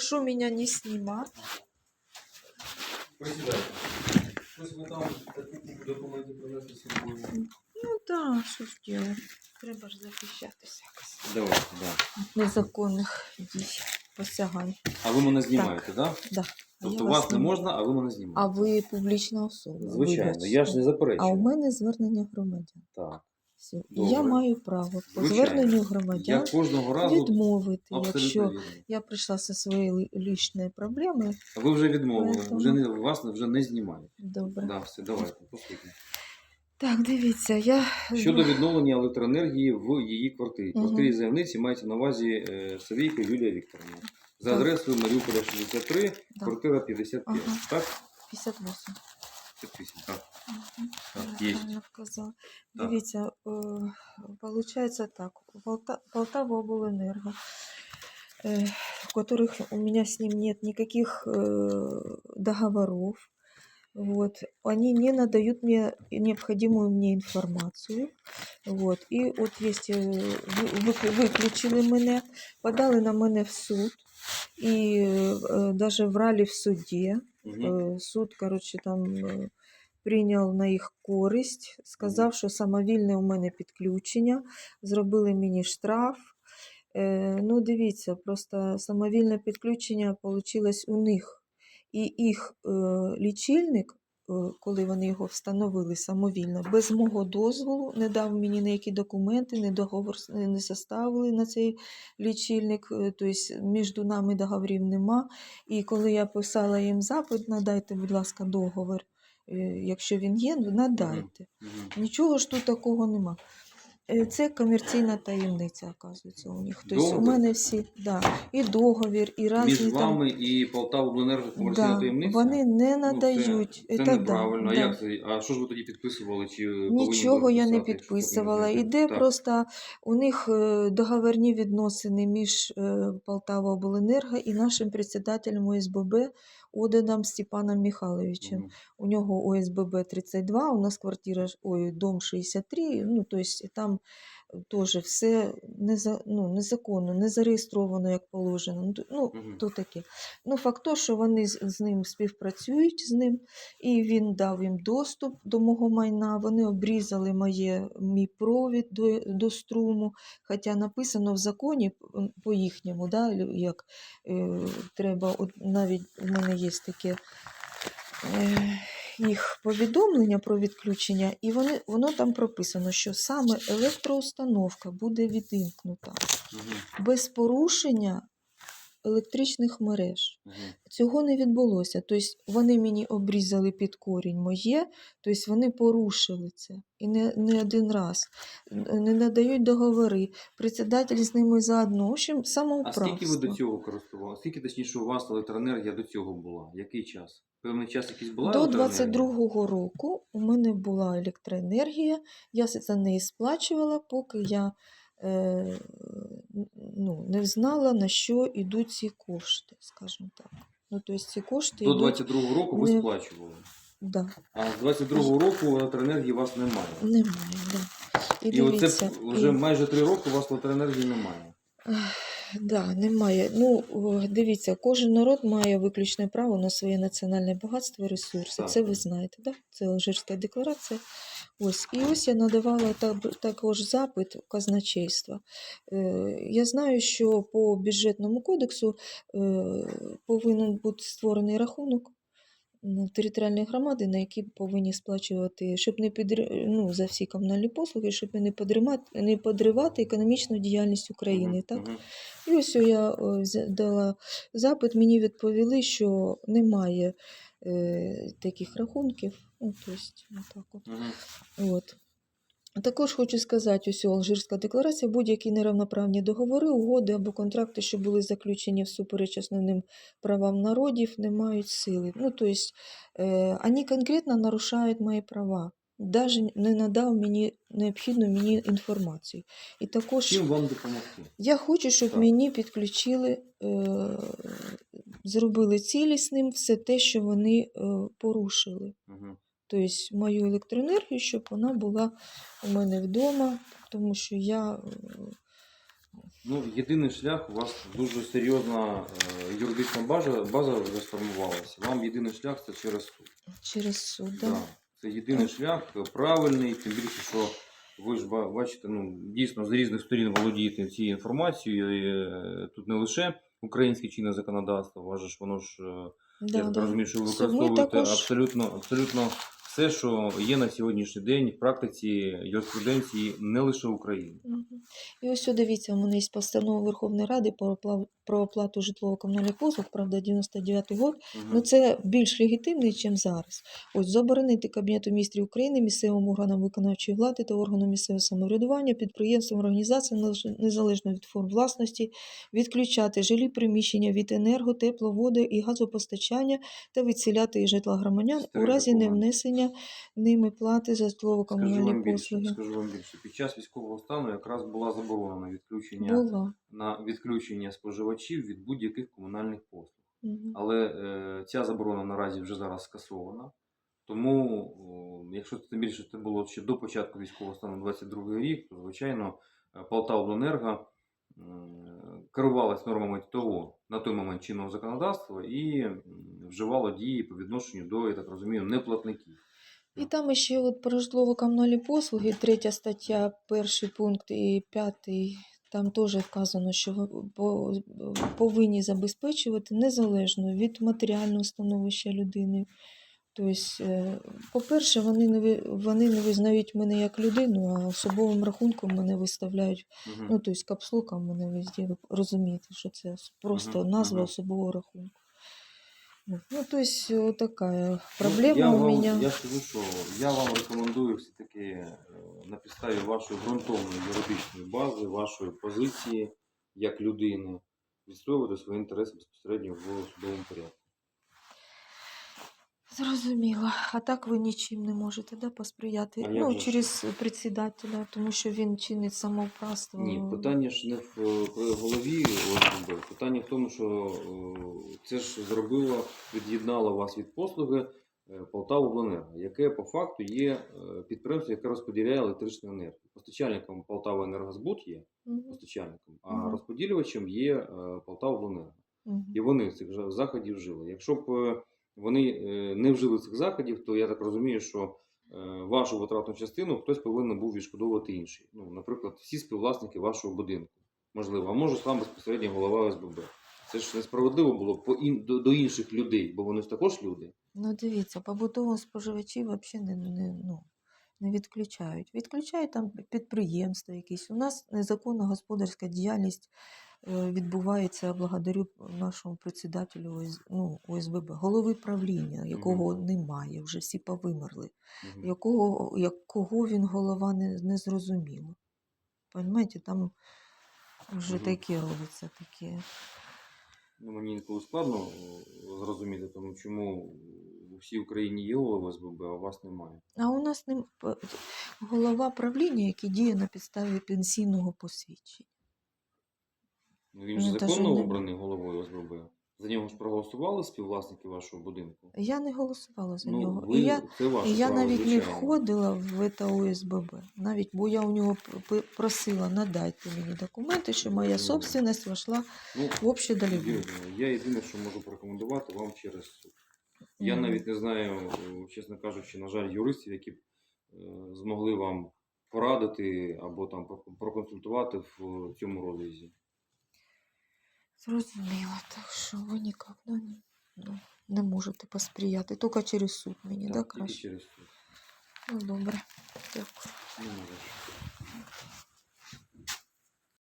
прошу меня не снимать. Присідайте. Щось ви там таку купу принесли з собою. Ну да, що ж делать? Треба ж захищатися якось. Давайте, да. від Незаконних дій, посягань. А ви мене знімаєте, так? Да? Да. Тобто я вас вас не можна, а ви мене знімаєте. А ви публічна особа. Звичайно, вибачте. я ж не А заперечую. у мене звернення громадян. Так. Все. Добре. я маю право по Звичайно. зверненню Я громадян кожного разу відмовити, абсолютно якщо я прийшла зі своєю лічною проблемою. А Ви вже відмовили, Поэтому- вже не, вас вже не знімають. Добре. Да, все, давайте, послухайте. Так, дивіться, я Щодо відновлення електроенергії в її квартирі. Мгм. Квартирі заявниці мається на увазі е, Савійка Юлія Вікторовна. За Так. адресою Маріуполя 63, Да. квартира 55. Ага. Так? 58 58, так. Мгм. Так, Я є. правильно вказала. Так. Дивіться, е, получается так. Полта- Полтава обленерго, э, в которых у меня с ним нет никаких э, договоров. Вот. Они не надают мне необходимую мне информацию. Вот. І от есть, е, ви- вик- виключили мене, подали на мене в суд. І е, даже врали в суді. Е, суд, коротше, там е, прийняв на їх користь, сказав, що самовільне у мене підключення, зробили мені штраф. Е, ну, дивіться, просто самовільне підключення вийшло у них. І їх е, лічильник, коли вони його встановили самовільно, без мого дозволу, не дав мені ніякі документи, не договор не заставили составили на цей лічильник. е, Тобто між нами договорів нема. І коли я писала їм запит, надайте, будь ласка, договор. е, Якщо він є, надайте. Нічого ж тут такого нема. Е, Це комерційна таємниця, оказується, у них. Тобто у мене всі, да, і договір, і Між різні там. вами і Полтавобленерго комерційна Да, таємниця? вони не Ну, це- надають. Це, Це да, неправильно. А да. як це? А що ж ви тоді підписували? Чи повинні Нічого були я не підписати, якщо підписувала. Іде Так. просто у них е, договірні відносини між е, Полтава і нашим председателем ОСББ Оденом Степаном Михайловичем. У нього ОСББ 32, у нас квартира, ой, дом 63, ну, то есть там теж все неза, ну, незаконно, не зареєстровано, як положено. Ну, то- Ну, то таке. Ну, факт то, що вони з, з ним співпрацюють з ним, і він дав їм доступ до мого майна. Вони обрізали моє, мій провід до, до струму. Хоча написано в законі по їхньому, да, як е, треба, от навіть у мене є таке. Е, їх повідомлення про відключення, і вони, воно там прописано, що саме електроустановка буде відімкнута без порушення електричних мереж. Мгм. Цього не відбулося. Тобто вони мені обрізали під корінь моє, тобто вони порушили це. І не, не один раз. Не надають договори. Председатель з ними заодно. В общем, А скільки ви до цього користували? Скільки точніше у вас електроенергія до цього була? Який час? Певний час якийсь була До електроенергія? 22-го року у мене була електроенергія, я за неї сплачувала, поки я е, ну, не знала, на що йдуть ці кошти, скажімо так. Ну, тобто ці кошти До йдуть, 22-го року ви не- сплачували. да, А з 22-го року електроенергії у вас немає. немає. Да. І, І дивіться, оце вже і- майже три роки у вас електроенергії немає. Да, немає. Ну, дивіться, кожен народ має виключне право на своє національне багатство і ресурси. Це ви знаєте, да? Це Алжирська декларація. Ось. І ось я надавала також запит казначейства. Е, Я знаю, що по бюджетному кодексу е, повинен бути створений рахунок територіальної громади, на які повинні сплачувати, щоб не підр... ну, за всі комунальні послуги, щоб не подримати, не подривати економічну діяльність України. Так? І ось я е, дала запит, мені відповіли, що немає е, таких рахунків. Ну, тобто, так от. От. Також хочу сказати, ось Алжирська декларація, будь-які неравноправні договори, угоди або контракти, що були заключені всупереч основним правам народів, не мають сили. Ну, тобто, е, вони конкретно нарушають мої права. Навіть не надав мені необхідну мені інформацію. І також Чим вам допомогти? я хочу, щоб Так. мені підключили, е, зробили цілісним все те, що вони е, порушили. Мгм. Тобто мою електроенергію, щоб вона була у мене вдома, тому що я Ну, єдиний шлях, у вас дуже серйозна е, юридична база, база вже сформувалася. Вам єдиний шлях це через суд. Через суд, Да. да? Це єдиний шлях, е, правильний, тим більше, що ви ж бачите, ну, дійсно з різних сторін володієте цією інформацією. І, е, тут не лише українське чинне законодавство, ваше ж воно ж, Да, я так да. розумію, що ви використовуєте також- абсолютно, абсолютно все, що є на сьогоднішній день в практиці юриспруденції не лише України. І ось дивіться, у мене є постанова Верховної Ради про опла- про оплату житлово-комунальних послуг, правда, 99 год. Мгм. Ну це більш легітимний, ніж зараз. Ось заборонити Кабінету міністрів України, місцевим органам виконавчої влади та органам місцевого самоврядування, підприємствам, організаціям незалежно від форм власності, відключати жилі приміщення від енерго, тепло, води і газопостачання та відселяти із житла громадян у разі документ. Невнесення ними плати за житлово-комунальні послуги. скажу вам більше. Під час військового стану якраз була заборона відключення Було. на відключення споживачів від будь-яких комунальних послуг. Мгм. Але е, ця заборона наразі вже зараз скасована. Тому, о, якщо це тим більше це було ще до початку військового стану 22 рік, то звичайно е, Полтавобленерго е, керувалась нормами того на той момент чинного законодавства і вживало дії по відношенню до, я так розумію, неплатників. І там ще от про житлово-комунальні послуги, третя стаття, перший пункт і п'ятий. Там теж вказано, що ви повинні забезпечувати незалежно від матеріального становища людини. Тобто, по-перше, вони не, вони не визнають мене як людину, а особовим рахунком мене виставляють, Мгм. ну, тобто капслуком мене везде, розумієте, що це просто Мгм, назва мгм. особового рахунку. Ну, то есть вот такая проблема Ну, я у вам, меня. Я скажу, що я вам рекомендую все-таки е, на підставі вашої ґрунтовної юридичної бази, вашої позиції як людини, відстоювати свої інтереси безпосередньо в судовому порядку. Зрозуміло. А так ви нічим не можете да, посприяти. А як ну, же ж? через председателя, тому що він чинить самоуправство. Ні, питання ж не в е, голові ОСББ. Питання в тому, що е, це ж зробило, від'єднало вас від послуги е, Полтавобленерго, яке по факту є е, підприємство, яке розподіляє електричну енергію. Постачальником Полтава Енергозбут є Мгм, постачальником, а Мгм. розподілювачем є е, Полтавобленерго. мгм. І вони цих же заходів вжили. Якщо б е, вони е, не вжили цих заходів, то я так розумію, що е, вашу витратну частину хтось повинен був відшкодовувати інший. Ну, наприклад, всі співвласники вашого будинку. Можливо, а може сам безпосередньо голова ОСББ. Це ж несправедливо було по ін, до, інших людей, бо вони ж також люди. Ну, дивіться, побутово споживачі взагалі не, не, ну, не відключають. Відключають там підприємства якісь. У нас незаконна господарська діяльність відбувається благодарю нашому председателю ОС, ну, ОСББ, голови правління, якого немає, вже всі повимерли. Мгм. якого, якого він голова не, не зрозуміло. Понимаєте, там вже Мгм. таке робиться, таке. Ну, мені інколи складно е, зрозуміти, тому чому у всій Україні є ОСББ, а у вас немає. А у нас нем- голова правління, який діє на підставі пенсійного посвідчення. Ну, він ж Ну, та ж законно не- обраний головою ОСББ. За нього ж проголосували співвласники вашого будинку. Я не голосувала за ну, нього. ви, І я, це ваше і я право, навіть не звичайно. входила в це ОСББ. Навіть, бо я у нього просила надайте мені документи, що моя Зрозуміло. собственность вошла Ну, в обще Юрій Я єдине, що можу порекомендувати вам через суд. Я Мгм. навіть не знаю, е, чесно кажучи, на жаль, юристів, які б е, змогли вам порадити або там про- проконсультувати в цьому розрізі. Зрозуміло, так що ви ніяк да, не, ну, не можете посприяти. Тільки через суд мені, так, да, тільки краще? через суд. Ну, добре. Дякую. Ну, не за що.